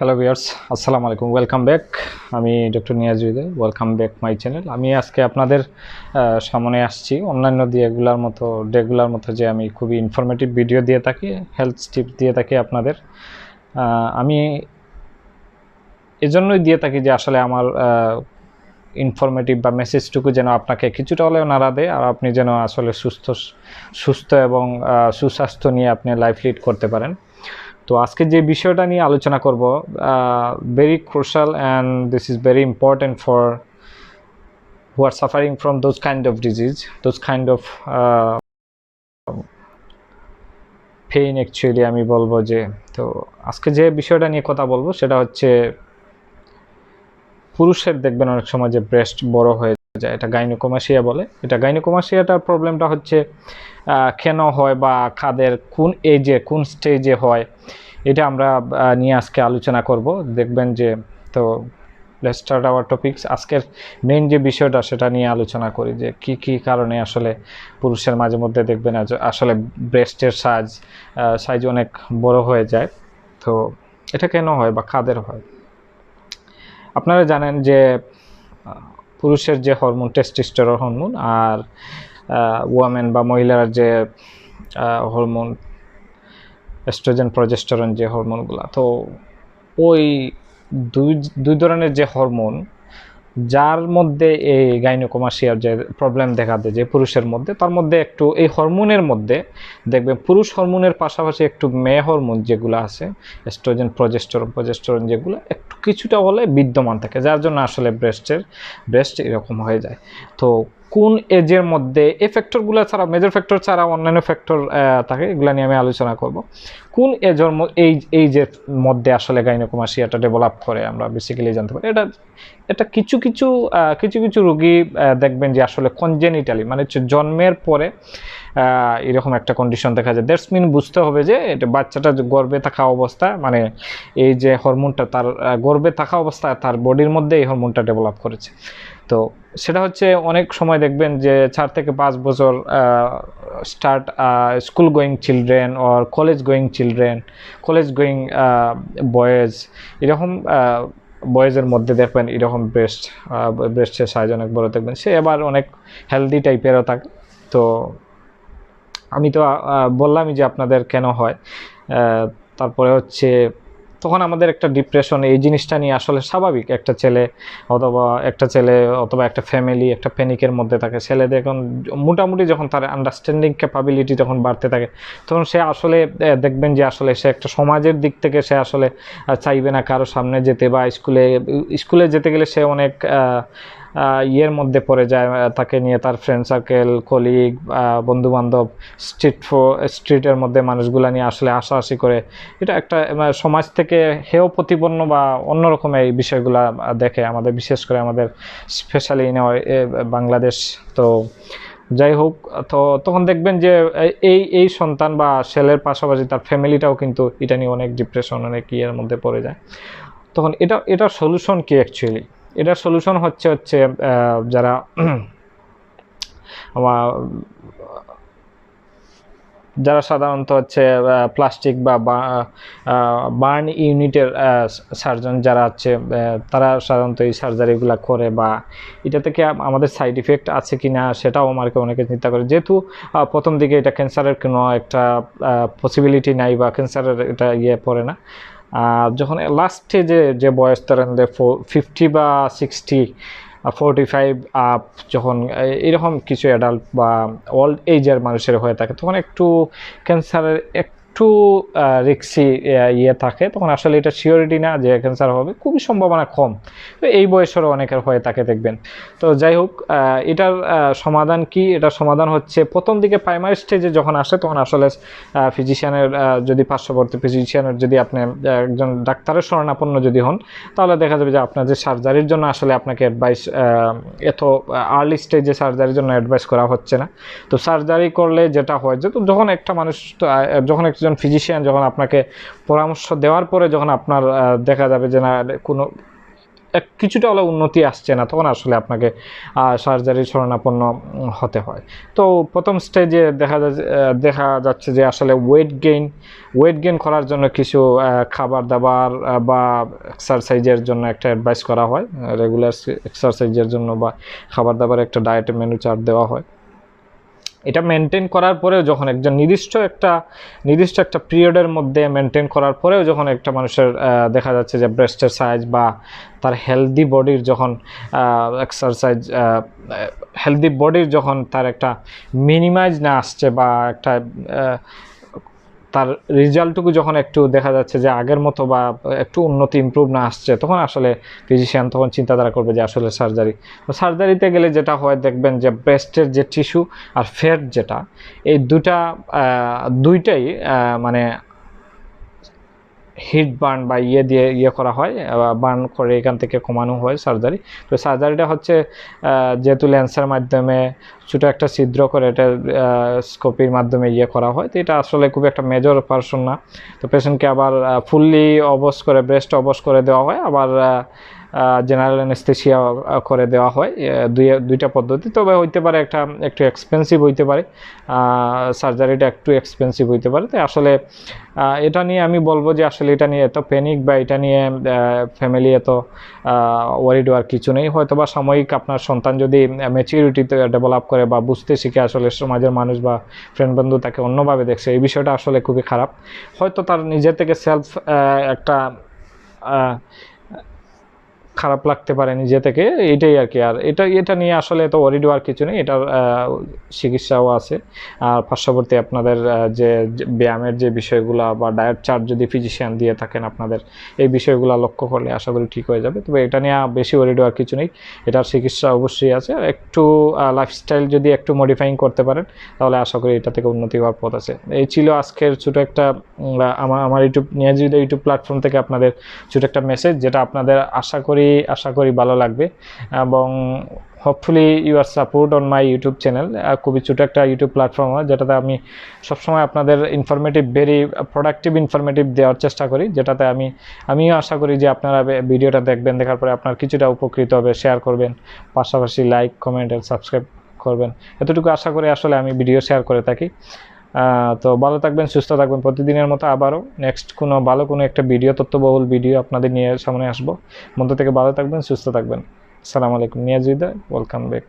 Hello viewers আসসালামু আলাইকুম welcome back আমি doctor Niaz Hridoy welcome back my channel আমি আজকে আপনাদের সামনে আসছি। অন্যান্য দিয়েগুলার মতো, ডেগুলার মতো যে আমি খুবই ইনফরমেটিভ ভিডিও দিয়ে থাকি হেলথ টিপস দিয়ে থাকি আপনাদের। আমি এজন্যই দিয়ে থাকি যে আসলে আমার ইনফরমেটিভ বা মেসেজটুকু যেন আপনাকে কিছুটা হলেও নাড়া দেয় আর আপনি যেন আসলে সুস্থ সুস্থ এবং সুস্বাস্থ্য নিয়ে আপনি লাইফ লিড করতে পারেন। তো আজকে যে বিষয়টা নিয়ে আলোচনা করব very crucial and this is very important for who are suffering from those kind of disease those kind of pain actually আমি বলব যে, তো আজকে যে বিষয়টা নিয়ে কথা বলব সেটা হচ্ছে পুরুষের দেখবেন অনেক সময় যে ব্রেস্ট বড় হয়ে যায় এটা গাইনোকোমাসিয়া বলে। এটা গাইনোকোমাসিয়াটার প্রবলেমটা হচ্ছে কেন হয় বা খাদের কোন এজে কোন স্টেজে হয়, এটা আমরা নিয়ে আজকে আলোচনা করব। দেখবেন যে, তো লেটস স্টার্ট আওয়ার টপিকস আজকের মেইন যে বিষয়টা, সেটা নিয়ে আলোচনা করি যে কি কি কারণে আসলে পুরুষের মাঝে মধ্যে দেখবেন আসলে ব্রেস্টের সাইজ সাইজ অনেক বড় হয়ে যায়। তো এটা কেন হয় বা খাদের হয়? আপনারা জানেন যে পুরুষের যে হরমোন টেস্টিস্টেরন হরমোন আর ওয়ামেন বা মহিলার যে হরমোন এস্ট্রোজেন প্রজেস্টরন যে হরমোনগুলো তো ওই দুই দুই ধরনের যে হরমোন যার মধ্যে এই গাইনোকোমাসিয়ার যে প্রবলেম দেখা দেয়, যে পুরুষের মধ্যে, তার মধ্যে একটু এই হরমোনের মধ্যে দেখবেন পুরুষ হরমোনের পাশাপাশি একটু মেয়ে হরমোন যেগুলো আছে এস্ট্রোজেন প্রজেস্টরন প্রজেস্টরন যেগুলো একটু কিছুটা হলে বিদ্যমান থাকে, যার জন্য আসলে ব্রেস্টের ব্রেস্ট এরকম হয়ে যায়। তো কোন এজের মধ্যে, এই ফ্যাক্টরগুলো ছাড়া মেজর ফ্যাক্টর ছাড়া অন্যান্য ফ্যাক্টর থাকে, এগুলো নিয়ে আমি আলোচনা করব। কোন এজের এই এইজের মধ্যে আসলে গাইনোকোমাসিয়াটা ডেভেলপ করে আমরা বেসিক্যালি জানতে পারি। এটা এটা কিছু কিছু কিছু কিছু রোগী দেখবেন যে আসলে কনজেনিটালি মানে হচ্ছে জন্মের পরে এরকম একটা কন্ডিশন দেখা যায়। দ্যাটস মিন বুঝতে হবে যে এটা বাচ্চাটা গর্বে থাকা অবস্থা মানে এই যে হরমোনটা তার গর্বে থাকা অবস্থায় তার বডির মধ্যে এই হরমোনটা ডেভেলপ করেছে। তো সেটা হচ্ছে অনেক সময় দেখবেন যে চার থেকে পাঁচ বছর start school going children or college going children college going boys এরকম বয়েজের মধ্যে দেখবেন এরকম ব্রেস্ট ব্রেস্টের সাইজ অনেক বড় দেখবেন। সে এবার অনেক হেলদি টাইপেরও থাকে, তো আমি তো বললামই যে আপনাদের কেন হয়। তারপরে হচ্ছে তখন আমাদের একটা ডিপ্রেশন এই জিনিসটা নিয়ে আসলে স্বাভাবিক। একটা ছেলে অথবা একটা ছেলে অথবা একটা ফ্যামিলি একটা প্যানিকের মধ্যে থাকে। ছেলেদের এখন মোটামুটি যখন তার আন্ডারস্ট্যান্ডিং ক্যাপাবিলিটি যখন বাড়তে থাকে, তখন সে আসলে দেখবেন যে আসলে সে একটা সমাজের দিক থেকে সে আসলে চাইবে না কারও সামনে যেতে বা স্কুলে স্কুলে যেতে গেলে সে অনেক ইয়ের মধ্যে পড়ে যায় তাকে নিয়ে তার ফ্রেন্ড সার্কেল কলিগ বন্ধু বান্ধব স্ট্রিট স্ট্রিটের মধ্যে মানুষগুলো নিয়ে আসলে হাসাহাসি করে। এটা একটা সমাজ থেকে হেয় প্রতিপন্ন বা অন্যরকম এই বিষয়গুলা দেখে আমাদের, বিশেষ করে আমাদের স্পেশালি বাংলাদেশ। তো যাই হোক, তো তখন দেখবেন যে এই এই সন্তান বা ছেলের পাশাপাশি তার ফ্যামিলিটাও কিন্তু এটা নিয়ে অনেক ডিপ্রেশন অনেক ইয়ের মধ্যে পড়ে যায়। তখন এটা এটা সলিউশন কি অ্যাকচুয়ালি এটার সলিউশন হচ্ছে হচ্ছে যারা যারা সাধারণত হচ্ছে প্লাস্টিক বা বার্ন ইউনিটের সার্জন যারা আহ, তারা সাধারণত এই সার্জারিগুলো করে বা এটা থেকে আমাদের সাইড ইফেক্ট আছে কি না সেটাও আমাকে অনেকে চিন্তা করে। যেহেতু প্রথম দিকে এটা ক্যান্সারের কোনো একটা পসিবিলিটি নাই বা ক্যান্সারের এটা ইয়ে পড়ে না। যখন লাস্টে যে যে বয়স তারা ফিফটি বা সিক্সটি ফোরটি ফাইভ আপ যখন এরকম কিছু অ্যাডাল্ট বা ওল্ড এজের মানুষের হয়ে থাকে, তখন একটু ক্যান্সারের একটু রিক্সি ইয়ে থাকে, তখন আসলে এটা সিওরিটি না যে ক্যান্সার হবে, খুবই সম্ভাবনা কম। তো এই বয়সেরও অনেকের হয়ে থাকে দেখবেন। তো যাই হোক এটার সমাধান কি? এটার সমাধান হচ্ছে প্রথম দিকে প্রাইমারি স্টেজে যখন আসে, তখন আসলে ফিজিশিয়ানের যদি পার্শ্ববর্তী ফিজিশিয়ানের যদি আপনি একজন ডাক্তারের শরণাপন্ন যদি হন, তাহলে দেখা যাবে যে আপনার যে সার্জারির জন্য আসলে আপনাকে অ্যাডভাইস এত আর্লি স্টেজে সার্জারির জন্য অ্যাডভাইস করা হচ্ছে না। তো সার্জারি করলে যেটা হয় যে তো যখন একটা মানুষ যখন একজন ফিজিশিয়ান যখন আপনাকে পরামর্শ দেওয়ার পরে যখন আপনার দেখা যাবে যে না, কোনো, এক কিছুটা হলে উন্নতি আসছে না, তখন আসলে আপনাকে সার্জারির শরণাপন্ন হতে হয়। তো প্রথম স্টেজে দেখা দেখা যাচ্ছে যে আসলে ওয়েট গেইন ওয়েট গেইন করার জন্য কিছু খাবার দাবার বা এক্সারসাইজের জন্য একটা অ্যাডভাইস করা হয়। রেগুলার এক্সারসাইজের জন্য বা খাবার দাবার একটা ডায়েট মেনু চার্ট দেওয়া হয়। এটা মেনটেন করার পরেও যখন একজন নির্দিষ্ট একটা নির্দিষ্ট একটা পিরিয়ডের মধ্যে মেনটেন করার পরেও যখন একটা মানুষের দেখা যাচ্ছে যে ব্রেস্টের সাইজ বা তার হেলদি বডির যখন এক্সারসাইজ হেলদি বডির যখন তার একটা মিনিমাইজ না আসছে বা একটা তার রেজাল্টটুকু যখন একটু দেখা যাচ্ছে যে আগের মতো বা একটু উন্নতি ইম্প্রুভ না আসছে, তখন আসলে ফিজিশিয়ান তখন চিন্তাধারা করবে যে আসলে সার্জারি তো সার্জারিতে গেলে যেটা হয় দেখবেন যে ব্রেস্টের যে টিস্যু আর ফ্যাট যেটা, এই দুটা দুইটাই মানে হিট বার্ন বা ইয়ে দিয়ে ইয়ে করা হয় বার্ন করে এখান থেকে কমানো হয় সার্জারি। তো সার্জারিটা হচ্ছে যেহেতু লেন্সের মাধ্যমে ছোটো একটা ছিদ্র করে এটা স্কোপির মাধ্যমে ইয়ে করা হয়, তো এটা আসলে খুব একটা মেজর অপারেশন না। তো পেশেন্টকে আবার ফুললি অবশ করে ব্রেস্ট অবশ করে দেওয়া হয়, আবার জেনারেল অ্যানেস্থেশিয়া করে দেওয়া হয় দুই, দুইটা পদ্ধতি। তবে হইতে পারে একটা, একটু এক্সপেন্সিভ হইতে পারে সার্জারিটা একটু এক্সপেন্সিভ হইতে পারে। তাই আসলে এটা নিয়ে আমি বলব যে আসলে এটা নিয়ে এত প্যানিক বা এটা নিয়ে ফ্যামিলি এত ওয়ারিড হওয়ার কিছু নেই। হয়তো বা সাময়িক আপনার সন্তান যদি ম্যাচিউরিটিতে ডেভেলপ করে বা বুঝতে শিখে আসলে সমাজের মানুষ বা ফ্রেন্ড বন্ধু তাকে অন্যভাবে দেখছে, এই বিষয়টা আসলে খুবই খারাপ। হয়তো তার নিজে থেকে সেলফ একটা খারাপ লাগতে পারে নিজে থেকে, এটাই আর কি। আর এটা এটা নিয়ে আসলে তো ওয়ারিড হওয়ার কিছু নেই, এটার চিকিৎসাও আছে। আর পার্শ্ববর্তী আপনাদের যে ব্যায়ামের যে বিষয়গুলো বা ডায়েট চার্ট যদি ফিজিশিয়ান দিয়ে থাকেন আপনাদের, এই বিষয়গুলো লক্ষ্য করলে আশা করি ঠিক হয়ে যাবে। তবে এটা নিয়ে বেশি ওয়ারিড হওয়ার কিছু নেই, এটার চিকিৎসা অবশ্যই আছে। একটু লাইফস্টাইল যদি একটু মডিফাইং করতে পারেন, তাহলে আশা করি এটা থেকে উন্নতি হওয়ার পথ আছে। এই ছিল আজকের ছোটো একটা আমার আমার ইউটিউব নিয়োজিত ইউটিউব প্ল্যাটফর্ম থেকে আপনাদের ছোটো একটা মেসেজ যেটা আপনাদের আশা করি আশা করি ভালো লাগবে। এবং hopefully R support on my YouTube channel খুবই ছোটো একটা ইউটিউব প্ল্যাটফর্ম যেটাতে আমি সবসময় আপনাদের ইনফরমেটিভ ভেরি প্রোডাক্টিভ ইনফরমেটিভ দেওয়ার চেষ্টা করি, যেটাতে আমি, আমিও আশা করি যে আপনারা ভিডিওটা দেখবেন, দেখার পরে আপনার কিছুটা উপকৃত হবে শেয়ার করবেন, পাশাপাশি লাইক কমেন্ট সাবস্ক্রাইব করবেন। এতটুকু আশা করে আসলে আমি ভিডিও শেয়ার করে থাকি। তো ভালো থাকবেন, সুস্থ থাকবেন প্রতিদিনের মতো আবারও। নেক্সট কোনো ভালো কোনো একটা ভিডিও তথ্যবহুল ভিডিও আপনাদের নিয়ে সামনে আসব। মধ্য থেকে ভালো থাকবেন, সুস্থ থাকবেন। আসসালামু আলাইকুম। নিয়াজিদা ওয়েলকাম ব্যাক